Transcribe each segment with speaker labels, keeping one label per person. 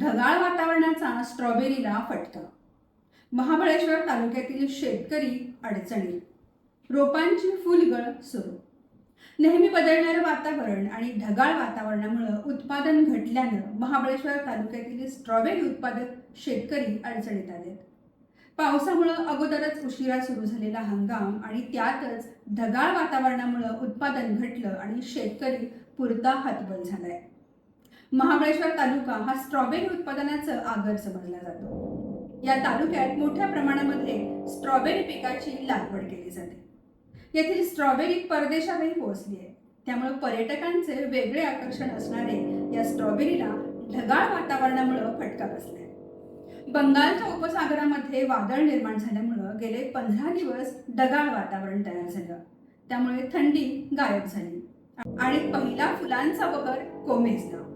Speaker 1: ढगाळ वातावरणाचा स्ट्रॉबेरीला फटका. महाबळेश्वर तालुक्यातील शेतकरी अडचणी रोपांची फुलगळ सुरू. नेहमी बदलणारं वातावरण आणि ढगाळ वातावरणामुळं उत्पादन घटल्यानं महाबळेश्वर तालुक्यातील स्ट्रॉबेरी उत्पादक शेतकरी अडचणीत आलेत. पावसामुळं अगोदरच उशिरा सुरू झालेला हंगाम आणि त्यातच ढगाळ वातावरणामुळं उत्पादन घटलं आणि शेतकरी पुरता हतबल झालाय. महाबळेश्वर तालुका हा स्ट्रॉबेरी उत्पादनाचं आगर समजला जातो. या तालुक्यात मोठ्या प्रमाणामध्ये स्ट्रॉबेरी पिकाची लागवड केली जाते. येथील स्ट्रॉबेरी परदेशातही पोहोचली आहे. त्यामुळे पर्यटकांचे वेगळे आकर्षण असणारे या स्ट्रॉबेरीला ढगाळ वातावरणामुळं फटका बसलाय. बंगालच्या उपसागरामध्ये वादळ निर्माण झाल्यामुळं गेले पंधरा दिवस ढगाळ वातावरण तयार झालं. त्यामुळे थंडी गायब झाली. आणि पहिला फुलांचा बहर कोमेजला.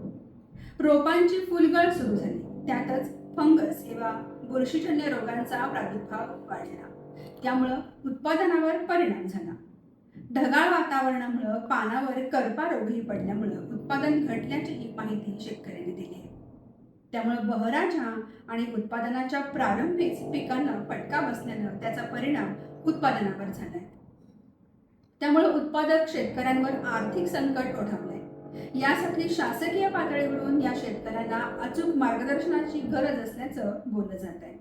Speaker 1: रोपांची फुलगळ सुरू झाली. त्यातच फंगस किंवा बुरशीजन्य रोगांचा प्रादुर्भाव वाढला. त्यामुळं उत्पादनावर परिणाम झाला. ढगाळ वातावरणामुळं पानावर करपा रोगही पडल्यामुळं उत्पादन घटल्याचीही माहिती शेतकऱ्यांनी दिली आहे. त्यामुळं बहराच्या आणि उत्पादनाच्या प्रारंभीच पिकांना फटका बसल्यानं त्याचा परिणाम उत्पादनावर झालाय. त्यामुळे उत्पादक शेतकऱ्यांवर आर्थिक संकट ओढवलंय. यासाठी शासकीय पातळीवरून या शेतकऱ्यांना अचूक मार्गदर्शनाची गरज असल्याचं बोललं जात आहे